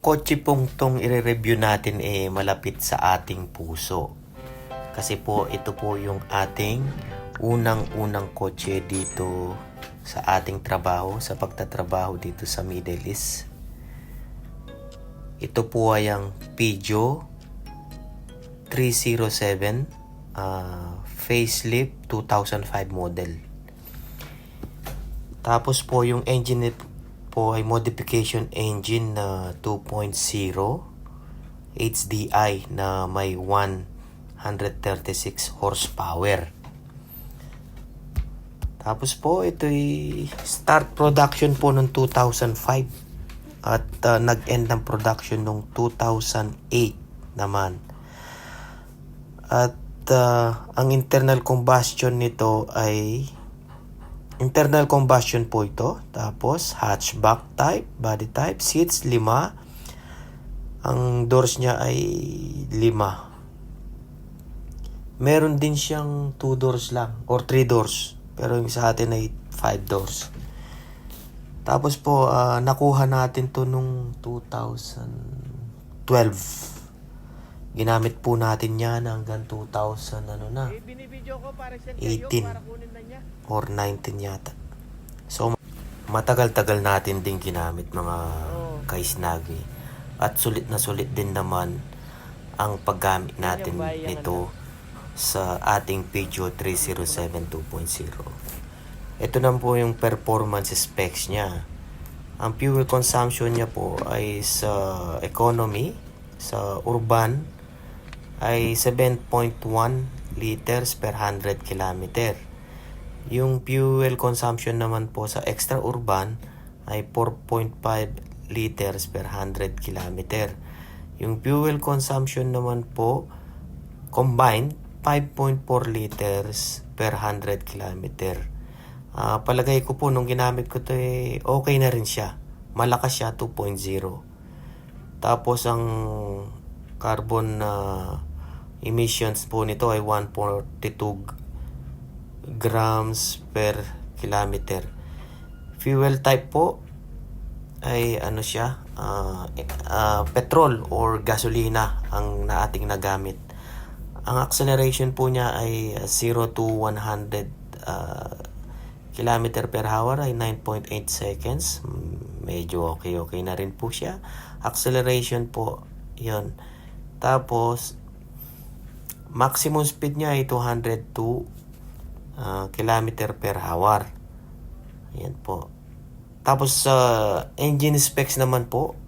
Kotse pong tong i-review natin eh malapit sa ating puso. Kasi po ito po yung ating unang-unang kotse dito sa ating trabaho, sa pagtatrabaho dito sa Middle East. Ito po ay ang Peugeot 307 ah, facelift 2005 model. Tapos po yung engine po ay modification engine na 2.0 HDI na may 136 horsepower. Tapos po ito ay start production po noong 2005 at uh, nag-end ng production noong 2008 naman. At uh, ang internal combustion nito ay Internal combustion po ito. Tapos, hatchback type, body type, seats, lima. Ang doors niya ay lima. Meron din siyang two doors lang, or three doors. Pero yung sa atin ay five doors. Tapos po, ah, nakuha natin to nung 2012. Ginamit po natin yan hanggang 2000 ano na, Eh, binibidyo ko para siya 18. para kunin na niya. or 19 yata. So, matagal-tagal natin din ginamit mga Oo. kaisnagi. At sulit na sulit din naman ang paggamit natin nito sa ating Peugeot 307 2.0. Ito na po yung performance specs niya. Ang fuel consumption niya po ay sa economy, sa urban, ay 7.1 liters per 100 kilometer. Yung fuel consumption naman po sa extra urban ay 4.5 liters per 100 kilometer. Yung fuel consumption naman po combined 5.4 liters per 100 kilometer. Ah, palagay ko po nung ginamit ko to eh, okay na rin siya. Malakas siya 2.0. Tapos ang carbon na emissions po nito ay 142 grams per kilometer. Fuel type po ay ano siya, ah, ah, petrol or gasolina ang na ating nagamit. Ang acceleration po niya ay ah, 0 to 100 ah, kilometer per hour ay 9.8 seconds. Medyo okay-okay na rin po siya. Acceleration po, yon Tapos, maximum speed niya ay 202 ah, kilometer per hour. Ayan po. Tapos sa engine specs naman po,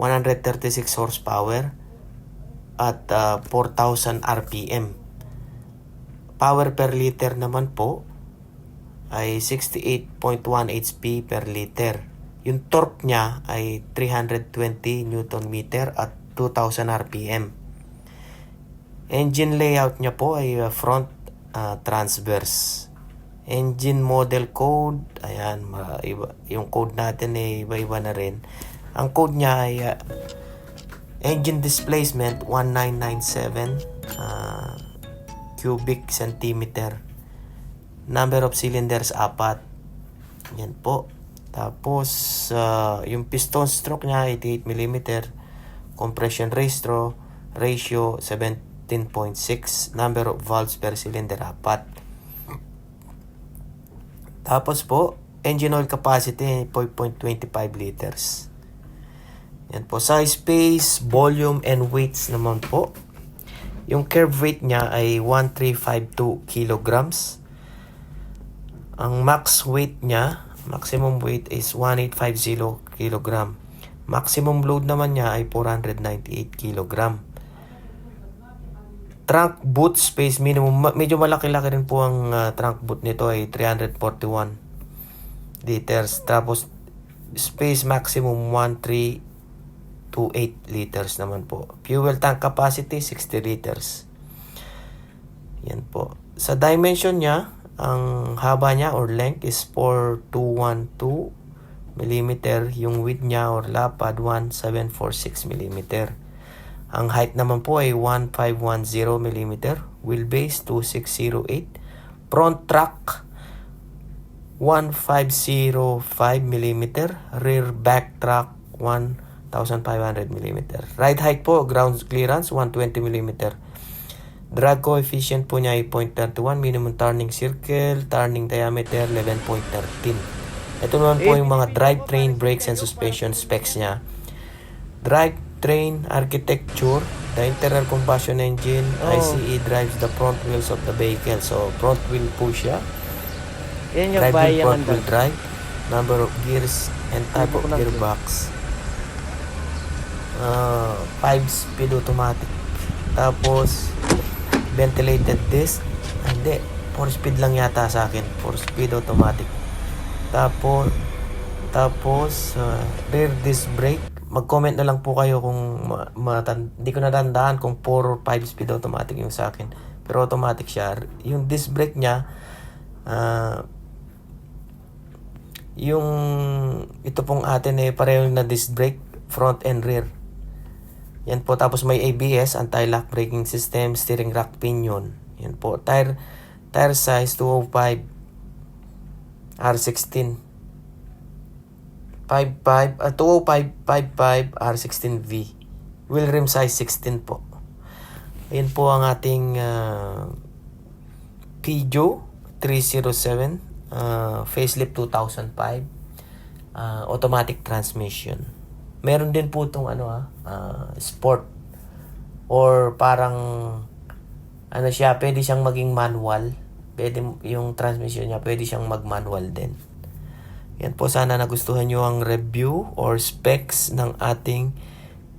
136 horsepower at ah, 4,000 RPM. Power per liter naman po ay 68.1 HP per liter. Yung torque niya ay 320 Newton meter at 2,000 RPM. Engine layout niya po ay uh, front uh, transverse. Engine model code, ayan, iba, yung code natin ay iba-iba na rin. Ang code niya ay uh, engine displacement 1997 uh, cubic centimeter. Number of cylinders, apat. Yan po. Tapos, uh, yung piston stroke niya, 88 mm. Compression ratio, ratio 17.6. Number of valves per cylinder, apat. Tapos po, engine oil capacity, 4.25 liters. Yan po. Size, space, volume, and weights naman po. Yung curve weight niya ay 1352 kilograms. Ang max weight niya, maximum weight is 1850 kilogram. Maximum load naman niya ay 498 kilogram. Trunk boot space minimum, medyo malaki-laki rin po ang ah, trunk boot nito ay 341 liters. Tapos space maximum 1328 liters naman po. Fuel tank capacity 60 liters. Yan po. Sa dimension niya, ang haba niya or length is 4212 mm. Yung width niya or lapad 1746 mm. Ang height naman po ay 1510 mm. Wheelbase 2608. Front track 1505 mm. Rear back track 1 mm. Ride height po, ground clearance, 120mm. Drag coefficient po niya ay 0.31, minimum turning circle, turning diameter 11.13. Ito naman po yung mga drivetrain, brakes, and suspension specs niya. Drivetrain architecture, the internal combustion engine, Oh. ICE drives the front wheels of the vehicle. So, front wheel po siya. Yan yung Driving bayan front wheel drive, number of gears, and type of Ano lang yun? gearbox. Uh, 5 speed automatic. Tapos, ventilated disc. Ah, hindi, 4 speed lang yata sa akin. 4 speed automatic. Tapos, tapos, uh, rear disc brake. Mag-comment na lang po kayo kung ma- matan- hindi ko natandaan kung 4 or 5 speed automatic yung sa akin. Pero automatic siya. Yung disc brake niya, ah, yung ito pong atin eh pareho na disc brake front and rear. Yan po. Tapos may ABS anti-lock braking system steering rack pinion yan po. Tire tire size 205 R16 55 uh, 205 55 R16V wheel rim size 16 po. Yan po ang ating uh, Peugeot 307 uh, facelift 2005 uh, automatic transmission. Meron din po itong ano ah uh, sport or parang ano siya pwede siyang maging manual. Pwede yung transmission niya pwede siyang mag manual din yan po sana nagustuhan nyo ang review or specs ng ating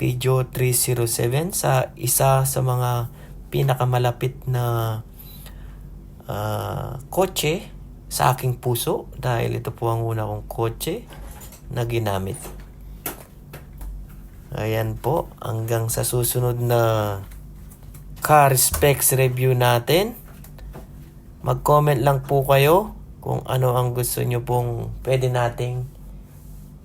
Peugeot 307 sa isa sa mga pinakamalapit na ah, kotse sa aking puso dahil ito po ang una kong kotse na ginamit. Ayan po, hanggang sa susunod na car specs review natin. Mag-comment lang po kayo kung ano ang gusto nyo pong pwede nating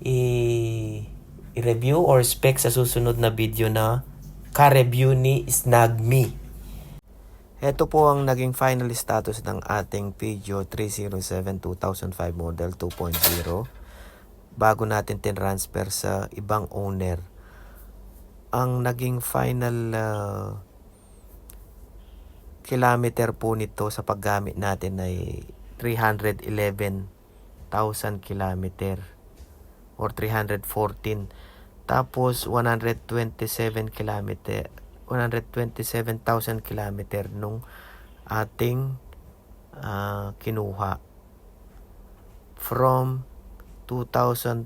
i- i-review or spec sa susunod na video na car review ni Snagme. Ito po ang naging final status ng ating Peugeot 307 2005 model 2.0 bago natin tinransfer sa ibang owner. Ang naging final uh, kilometer po nito sa paggamit natin ay 311,000 kilometer or 314 tapos 127 kilometer 127,000 kilometer nung ating ah, kinuha. From 2012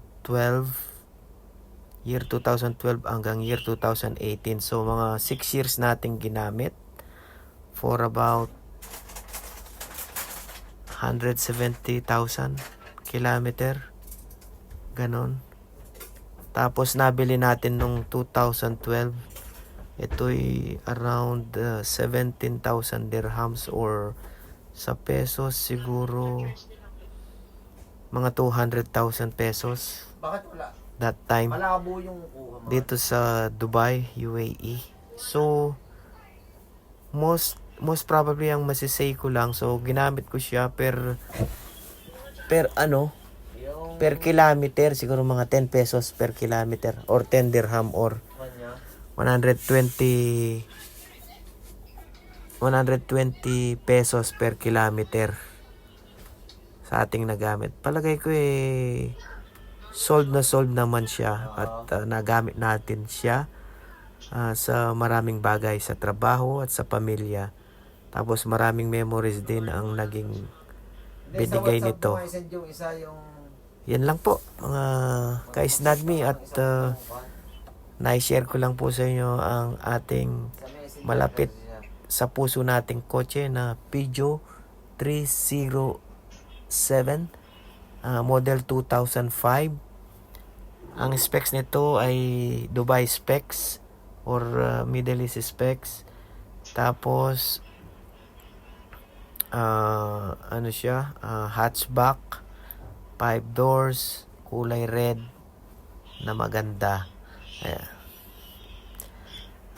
year 2012 hanggang year 2018 so mga 6 years nating ginamit for about 170,000 kilometer ganon tapos nabili natin nung 2012 ito'y around uh, 17,000 dirhams or sa pesos siguro mga 200,000 pesos Bakit wala? that time Malabo yung dito sa Dubai, UAE. So most most probably ang masisay ko lang so ginamit ko siya per per ano per kilometer siguro mga 10 pesos per kilometer or 10 dirham or kanya. 120 120 pesos per kilometer sa ating nagamit. Palagay ko eh sold na sold naman siya at uh, nagamit natin siya uh, sa maraming bagay sa trabaho at sa pamilya. Tapos maraming memories din ang naging binigay nito. Yan lang po mga ka-snagme at uh, na-share ko lang po sa inyo ang ating malapit sa puso nating kotse na Peugeot 307 ah, model 2005 ang specs nito ay Dubai specs or ah, Middle East specs tapos ah, ano siya? Ah, hatchback 5 doors kulay red na maganda. Ayan.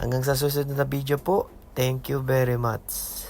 hanggang sa susunod na video po. Thank you very much